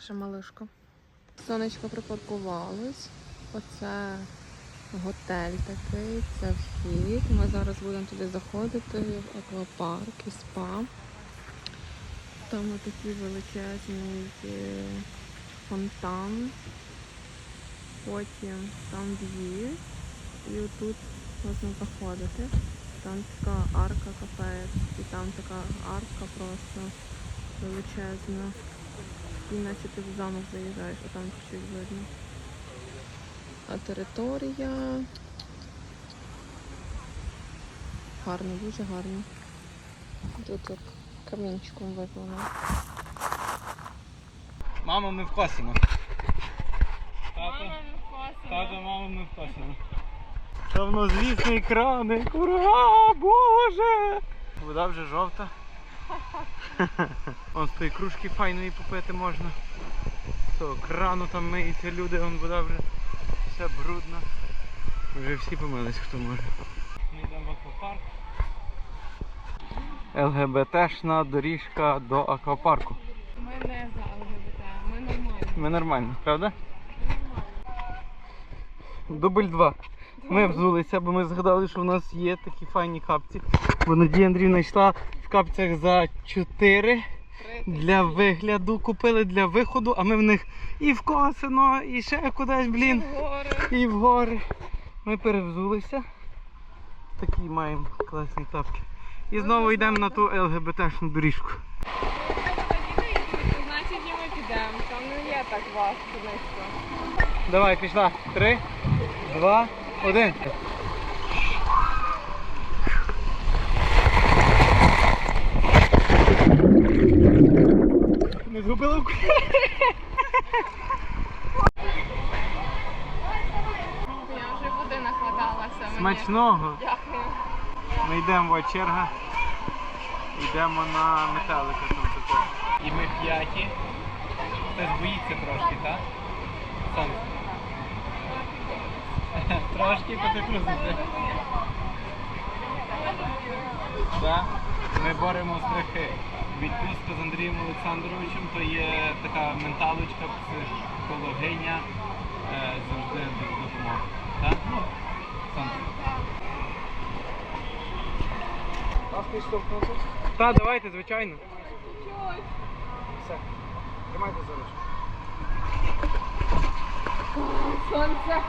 наша малишка. Сонечко припаркувалось. Оце готель такий, це вхід. Ми зараз будемо туди заходити в аквапарк і спа. Там такий величезний фонтан. Потім там в'їзд. І отут можна заходити. Там така арка кафе, і там така арка просто величезна. І наче ти в замок заїжджаєш, а там чуть видно. А територія. Гарно, дуже гарно. Тут як камінчиком виконано. Мама, ми в Косино. Тато, тато, мама, ми в Косино. Давнозвісний краник. Ура! Боже! Вода вже жовта. Вон з тої кружки файної попити можна. З того крану там миються люди, вон вода вже вся брудна. Вже всі помились, хто може. Ми йдемо в аквапарк. ЛГБТшна доріжка до аквапарку. Ми не за ЛГБТ, ми нормальні. Ми нормально, правда? Дубль 2. Ми взулися, бо ми згадали, що в нас є такі файні капці. Бо Надія Андріївна йшла капцях за 4 для вигляду, купили для виходу, а ми в них і в Косино, і ще кудись, блін, Гори. і в гори. Ми перевзулися. Такі маємо класні тапки. І знову йдемо на ту ЛГБТшну доріжку. Значить, і ми підемо. Там не є так важко низько. Давай, пішла. Три, два, один. Не Я вже води накладалася. Смачного. Дякую. Ми йдемо в черга. Йдемо на металика там такого. І ми п'яті. Хтось боїться трошки, так? Сонце. Трошки потекрузити. Так? Ми боремо страхи. Відпустка з Андрієм Олександровичем то є така менталочка, психологиня, е, завжди допомога. Так? Ну, Сонце. Так, давайте, звичайно. Все. Тримайте за ручку. Сонце.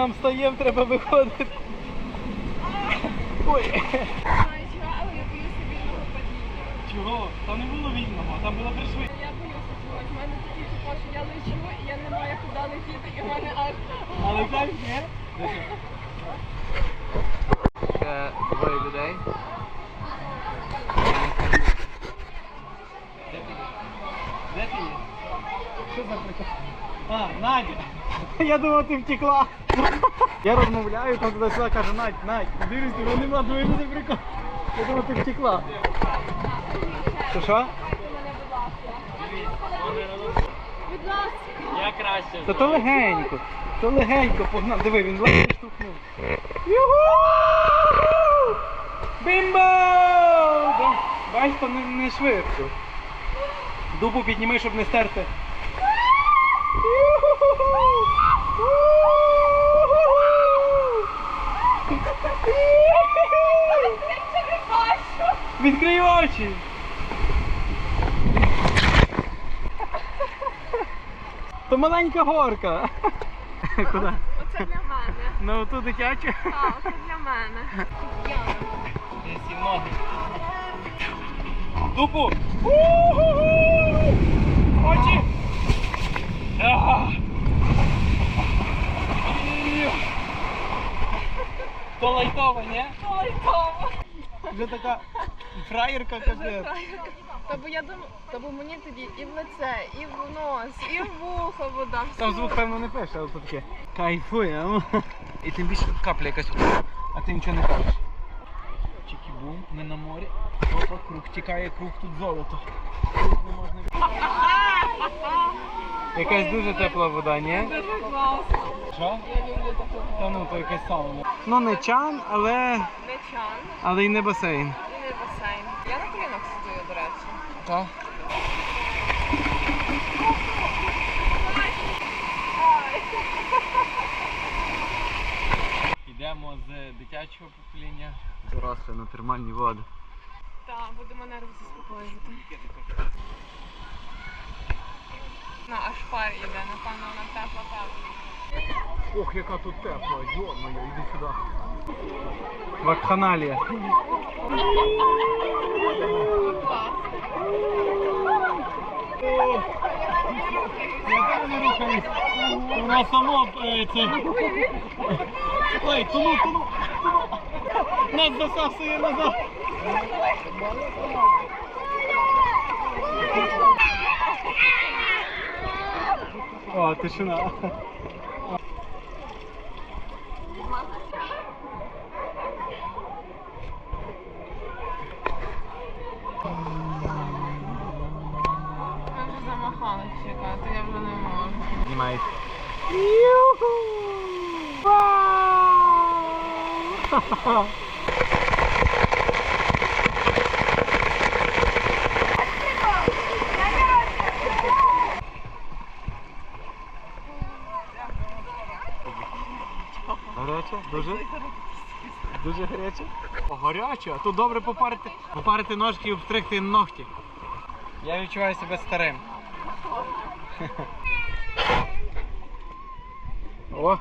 Нам встаємо, треба виходити. Ой. Чого? Там не було вільного, там було пришвидше. Я боюся чогось. У мене такі типу, що я лечу, і я не маю куди летіти, і в мене аж... Але так ні. Ще двоє людей. Де ти є? Що за прикол? А, Надя! Я думав, ти втекла. Я розмовляю, там туди сюди каже, Надь, Надь, дивись, тебе нема, думаю, що за прикол. Я думав, ти втекла. Що що? Будь ласка. Я краще. Та то легенько, то легенько погнав. Диви, він легко штовхнув. Юху! Бімбо! Бачиш, то не, не швидко. Дубу підніми, щоб не стерти. Відкрий очі! То маленька горка. Куди? Оце для мене. Ну ту дитячу. Так, оце для мене. Сів ноги. Дупу! Очі! То лайтово, ні? Ой, Тома. Вже така фраєрка капець. Та бо я думаю, та бо мені тоді і в лице, і в нос, і в вухо вода. Там звук певно не пише, але тут таке. Кайфуємо. І тим більше капля якась. А ти нічого не кажеш. Чики-бум, ми на морі. Опа, круг тікає, круг тут золото. Не можна Якась дуже тепла вода, ні? Дуже класно. Що? Я люблю таку Та ну, то якась сауна. Ну не чан, але, Не чан але й не басейн. Я на колінах стою, до речі. Йдемо з дитячого покоління. Доросле на термальні води. Так, будемо нерви заспокоювати. На аж пар іде, напевно, вона тепла тепла. Ох, яка тут тепла, йо-моє, іди сюди. Вакханалія. Я Вона само це. Ой, тону, тону. Нас засасує назад. О, тишина. Ми вже замахались чекати, я вже не можу. Знімається. Гаряче? Дуже? Дуже гаряче? О, гаряче, а то добре попарити, попарити ножки і обстригти ногті. Я відчуваю себе старим. О!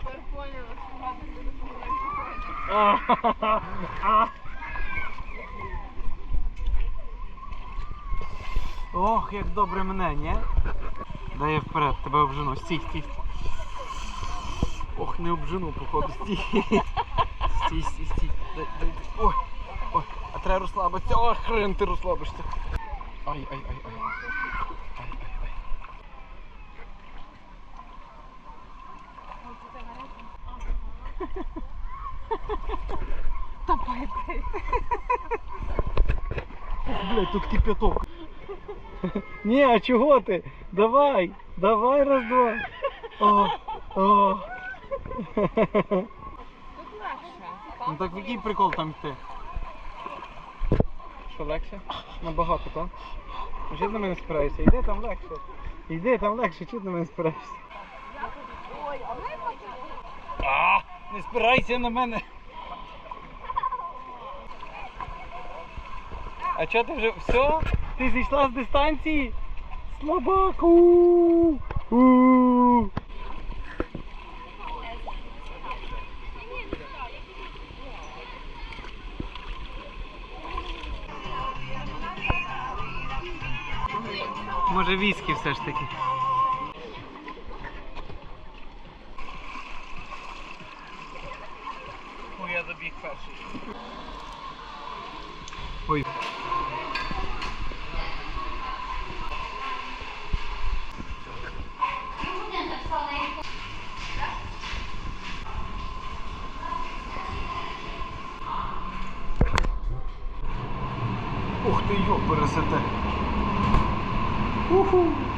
Ох, як добре мене, ні? Дай я вперед, тебе обжену. Стій, стій. Ох, не обжену, походу, стій. Стій, стій, стій. Дай, дай. Ой, ой, а треба розслабитися. О, хрен ти розслабишся. Ай, ай, ай. Ай, ай, ай. Блять, тут кипяток. Ні, а чого ти? Давай, давай раз, два. О, о. Ну так який прикол там йти? Що легше? Набагато, так? Ти на мене спираєшся? Йди там легше. Йди там легше, ти на мене спираєшся? А, не спирайся на мене. А чого ти вже все? Ти зійшла з дистанції? Слабаку! Може віскі все ж таки. Ой, я забіг Ой. Ух ти, йо, пересете. Уху.